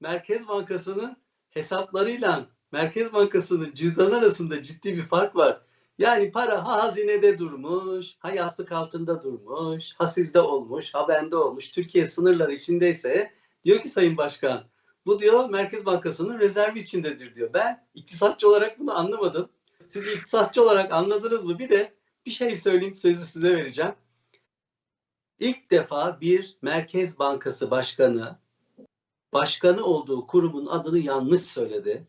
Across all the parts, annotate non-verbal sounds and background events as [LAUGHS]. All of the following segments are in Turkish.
Merkez Bankası'nın hesaplarıyla Merkez Bankası'nın cüzdan arasında ciddi bir fark var. Yani para ha hazinede durmuş, ha yastık altında durmuş, ha sizde olmuş, ha bende olmuş. Türkiye sınırları içindeyse diyor ki Sayın Başkan bu diyor Merkez Bankası'nın rezervi içindedir diyor. Ben iktisatçı olarak bunu anlamadım. Siz iktisatçı olarak anladınız mı? Bir de bir şey söyleyeyim sözü size vereceğim. İlk defa bir Merkez Bankası Başkanı başkanı olduğu kurumun adını yanlış söyledi.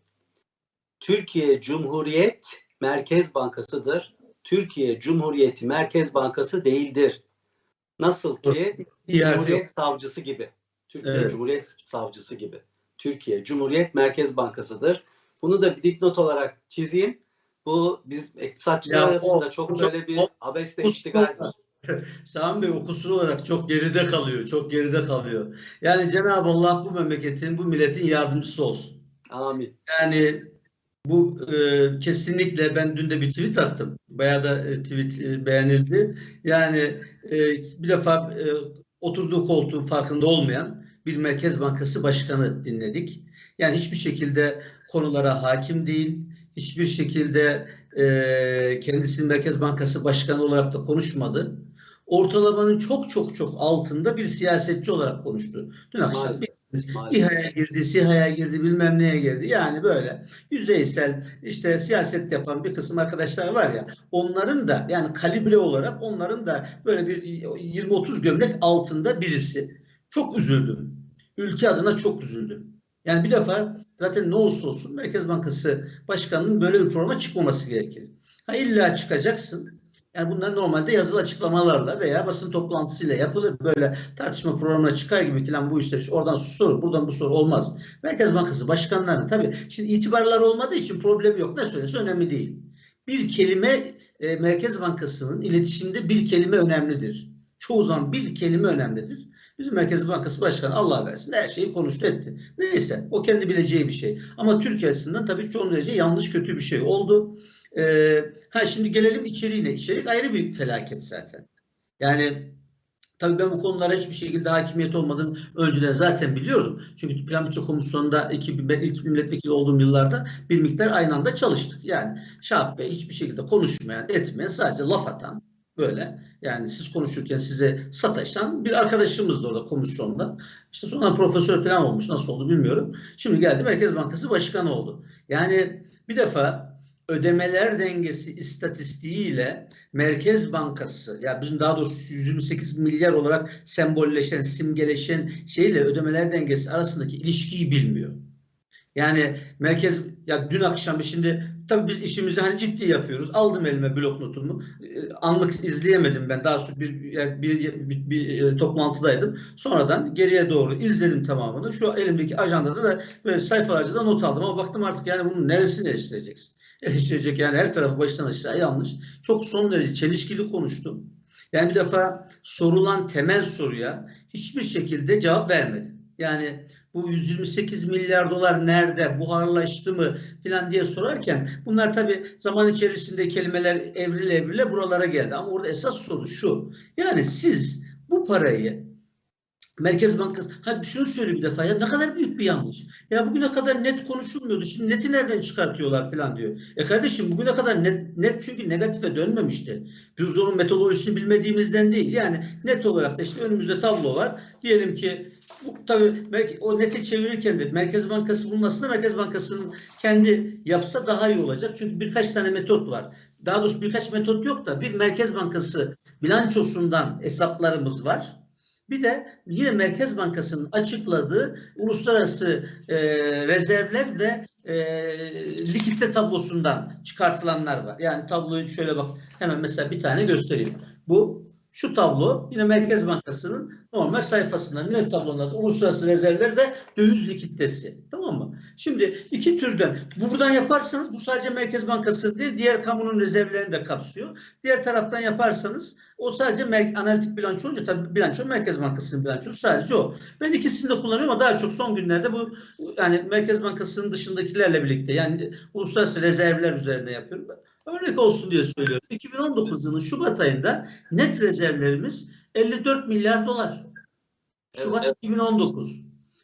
Türkiye Cumhuriyet Merkez Bankası'dır. Türkiye Cumhuriyeti Merkez Bankası değildir. Nasıl ki yok. Cumhuriyet Savcısı gibi. Türkiye Evet. Cumhuriyet Savcısı gibi. Türkiye Cumhuriyet Merkez Bankası'dır. Bunu da bir dipnot olarak çizeyim. Bu biz iktisatçılar Ya o- arasında çok çok- böyle bir o- abesle iştigaldir. [LAUGHS] Sami Bey o kusur olarak çok geride kalıyor. Çok geride kalıyor. Yani Cenab-ı Allah bu memleketin, bu milletin yardımcısı olsun. Amin. Yani bu e, kesinlikle ben dün de bir tweet attım. Bayağı da e, tweet e, beğenildi. Yani e, bir defa e, oturduğu koltuğun farkında olmayan bir Merkez Bankası Başkanı dinledik. Yani hiçbir şekilde konulara hakim değil. Hiçbir şekilde e, kendisini Merkez Bankası Başkanı olarak da konuşmadı. Ortalamanın çok çok çok altında bir siyasetçi olarak konuştu. Dün akşam Maalesef. İHA'ya girdi, SİHA'ya girdi, bilmem neye girdi. Yani böyle yüzeysel işte siyaset yapan bir kısım arkadaşlar var ya onların da yani kalibre olarak onların da böyle bir 20-30 gömlek altında birisi. Çok üzüldüm. Ülke adına çok üzüldüm. Yani bir defa zaten ne olursa olsun Merkez Bankası Başkanı'nın böyle bir programa çıkmaması gerekir. Ha illa çıkacaksın. Yani bunlar normalde yazılı açıklamalarla veya basın toplantısıyla yapılır. Böyle tartışma programına çıkar gibi falan bu işler. Oradan soru, buradan bu soru olmaz. Merkez Bankası başkanlarının tabii şimdi itibarlar olmadığı için problem yok. Ne söylese önemli değil. Bir kelime e, Merkez Bankası'nın iletişimde bir kelime önemlidir. Çoğu zaman bir kelime önemlidir. Bizim Merkez Bankası Başkanı Allah versin her şeyi konuştu etti. Neyse o kendi bileceği bir şey. Ama Türkiye açısından tabii çok derece yanlış kötü bir şey oldu. Ee, ha şimdi gelelim içeriğine. İçerik ayrı bir felaket zaten. Yani tabii ben bu konulara hiçbir şekilde hakimiyet olmadığını önceden zaten biliyordum. Çünkü Plan Bütçe Komisyonu'nda iki, ben ilk milletvekili olduğum yıllarda bir miktar aynı anda çalıştık. Yani Şahap Bey hiçbir şekilde konuşmayan, etmeyen, sadece laf atan böyle. Yani siz konuşurken size sataşan bir arkadaşımız da orada komisyonda. İşte sonra profesör falan olmuş. Nasıl oldu bilmiyorum. Şimdi geldi Merkez Bankası Başkanı oldu. Yani bir defa ödemeler dengesi istatistiğiyle Merkez Bankası ya bizim daha doğrusu 128 milyar olarak sembolleşen, simgeleşen şeyle ödemeler dengesi arasındaki ilişkiyi bilmiyor. Yani merkez ya dün akşam şimdi tabii biz işimizi hani ciddi yapıyoruz. Aldım elime blok notumu. Ee, Anlık izleyemedim ben. Daha sonra bir, bir, bir, bir, bir, e, toplantıdaydım. Sonradan geriye doğru izledim tamamını. Şu elimdeki ajandada da böyle sayfalarca da not aldım ama baktım artık yani bunun neresini eleştireceksin? [LAUGHS] Eleştirecek yani her tarafı baştan aşağı yanlış. Çok son derece çelişkili konuştum. Yani bir defa sorulan temel soruya hiçbir şekilde cevap vermedi. Yani bu 128 milyar dolar nerede, buharlaştı mı filan diye sorarken bunlar tabii zaman içerisinde kelimeler evrile evrile buralara geldi. Ama orada esas soru şu. Yani siz bu parayı Merkez Bankası, hadi şunu söyle bir defa ya ne kadar büyük bir yanlış. Ya bugüne kadar net konuşulmuyordu. Şimdi neti nereden çıkartıyorlar falan diyor. E kardeşim bugüne kadar net, net çünkü negatife dönmemişti. Biz onun metodolojisini bilmediğimizden değil. Yani net olarak da işte önümüzde tablo var. Diyelim ki bu tabii o neti çevirirken de Merkez Bankası bulmasına Merkez Bankası'nın kendi yapsa daha iyi olacak. Çünkü birkaç tane metot var. Daha doğrusu birkaç metot yok da bir Merkez Bankası bilançosundan hesaplarımız var. Bir de yine Merkez Bankası'nın açıkladığı uluslararası e, rezervler ve e, likidite tablosundan çıkartılanlar var. Yani tabloyu şöyle bak hemen mesela bir tane göstereyim. Bu şu tablo yine Merkez Bankası'nın normal sayfasında ne tablonun adı? Uluslararası rezervler ve döviz likiditesi. Tamam mı? Şimdi iki türden bu buradan yaparsanız bu sadece Merkez Bankası değil diğer kamunun rezervlerini de kapsıyor. Diğer taraftan yaparsanız o sadece analitik bilanço olunca tabii bilanço Merkez Bankası'nın bilançosu sadece o. Ben ikisini de kullanıyorum ama daha çok son günlerde bu yani Merkez Bankası'nın dışındakilerle birlikte yani uluslararası rezervler üzerinde yapıyorum. Örnek olsun diye söylüyorum. 2019 yılının Şubat ayında net rezervlerimiz 54 milyar dolar. Şubat Evet. 2019.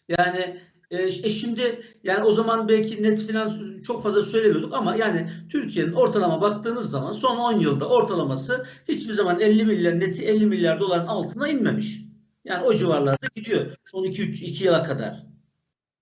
Yani E, şimdi yani o zaman belki net finans çok fazla söylemiyorduk ama yani Türkiye'nin ortalama baktığınız zaman son 10 yılda ortalaması hiçbir zaman 50 milyar neti 50 milyar doların altına inmemiş. Yani o civarlarda gidiyor son 2-3 2 yıla kadar.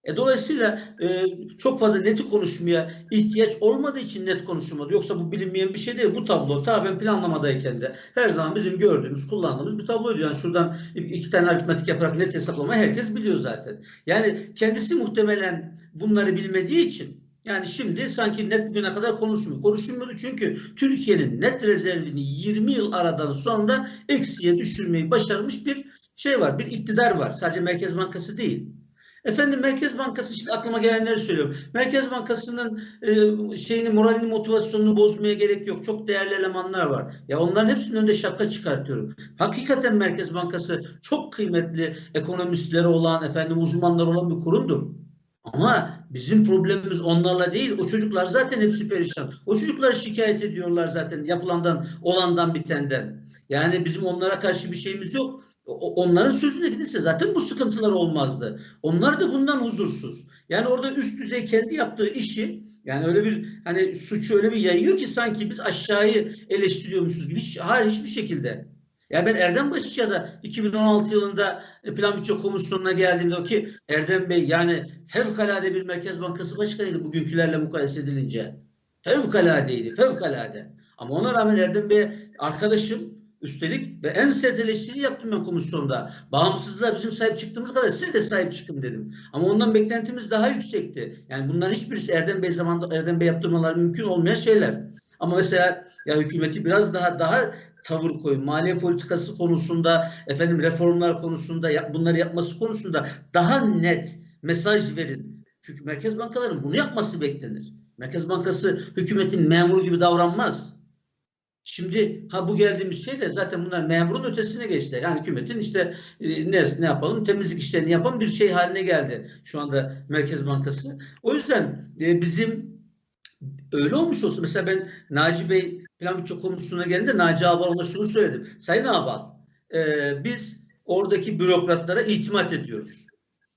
E, dolayısıyla e, çok fazla neti konuşmaya ihtiyaç olmadığı için net konuşulmadı. Yoksa bu bilinmeyen bir şey değil. Bu tablo ta ben planlamadayken de her zaman bizim gördüğümüz, kullandığımız bir tabloydu. Yani şuradan iki tane aritmetik yaparak net hesaplamayı herkes biliyor zaten. Yani kendisi muhtemelen bunları bilmediği için yani şimdi sanki net bugüne kadar konuşmuyor. Konuşulmuyordu çünkü Türkiye'nin net rezervini 20 yıl aradan sonra eksiye düşürmeyi başarmış bir şey var. Bir iktidar var. Sadece Merkez Bankası değil. Efendim Merkez Bankası işte aklıma gelenleri söylüyorum. Merkez Bankası'nın e, şeyini moralini motivasyonunu bozmaya gerek yok. Çok değerli elemanlar var. Ya onların hepsinin önünde şapka çıkartıyorum. Hakikaten Merkez Bankası çok kıymetli ekonomistleri olan efendim uzmanlar olan bir kurumdur. Ama bizim problemimiz onlarla değil. O çocuklar zaten hepsi perişan. O çocuklar şikayet ediyorlar zaten yapılandan, olandan, bitenden. Yani bizim onlara karşı bir şeyimiz yok. Onların sözüne gidilse zaten bu sıkıntılar olmazdı. Onlar da bundan huzursuz. Yani orada üst düzey kendi yaptığı işi yani öyle bir hani suçu öyle bir yayıyor ki sanki biz aşağıyı eleştiriyormuşuz gibi. Hiç, hayır hiçbir şekilde. Ya ben Erdem Başıçı'ya 2016 yılında Plan Bütçe Komisyonu'na geldiğimde o ki Erdem Bey yani fevkalade bir Merkez Bankası Başkanıydı bugünkülerle mukayese edilince. Fevkaladeydi, fevkalade. Ama ona rağmen Erdem Bey arkadaşım Üstelik ve en sert eleştiri yaptım ben komisyonda. Bağımsızlığa bizim sahip çıktığımız kadar siz de sahip çıkın dedim. Ama ondan beklentimiz daha yüksekti. Yani bunların hiçbirisi Erdem Bey zamanında Erdem Bey yaptırmaları mümkün olmayan şeyler. Ama mesela ya hükümeti biraz daha daha tavır koyun. Maliye politikası konusunda, efendim reformlar konusunda, yap, bunları yapması konusunda daha net mesaj verin. Çünkü merkez bankaların bunu yapması beklenir. Merkez Bankası hükümetin memuru gibi davranmaz. Şimdi ha bu geldiğimiz şey de zaten bunlar memurun ötesine geçti. Yani hükümetin işte e, ne, ne yapalım temizlik işlerini yapan bir şey haline geldi şu anda Merkez Bankası. O yüzden e, bizim öyle olmuş olsa mesela ben Naci Bey plan bütçe komisyonuna geldiğinde Naci Abal ona şunu söyledim. Sayın Abal e, biz oradaki bürokratlara itimat ediyoruz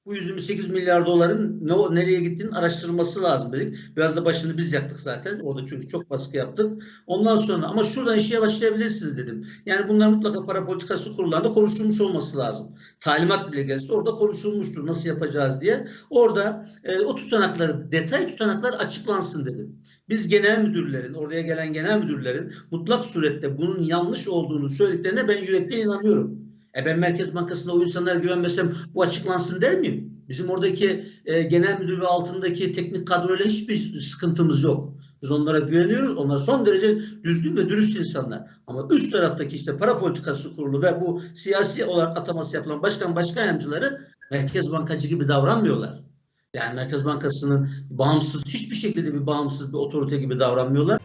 bu 128 milyar doların ne, nereye gittiğinin araştırılması lazım dedik. Biraz da başını biz yaktık zaten. Orada çünkü çok baskı yaptık. Ondan sonra ama şuradan işe başlayabilirsiniz dedim. Yani bunlar mutlaka para politikası kurullarında konuşulmuş olması lazım. Talimat bile gelse orada konuşulmuştur nasıl yapacağız diye. Orada e, o tutanakları, detay tutanaklar açıklansın dedim. Biz genel müdürlerin, oraya gelen genel müdürlerin mutlak surette bunun yanlış olduğunu söylediklerine ben yürekten inanıyorum. E ben Merkez Bankası'na o insanlara güvenmesem bu açıklansın der miyim? Bizim oradaki e, genel müdür ve altındaki teknik kadroyla hiçbir sıkıntımız yok. Biz onlara güveniyoruz. Onlar son derece düzgün ve dürüst insanlar. Ama üst taraftaki işte para politikası kurulu ve bu siyasi olarak ataması yapılan başkan başkan yardımcıları Merkez Bankacı gibi davranmıyorlar. Yani Merkez Bankası'nın bağımsız hiçbir şekilde bir bağımsız bir otorite gibi davranmıyorlar.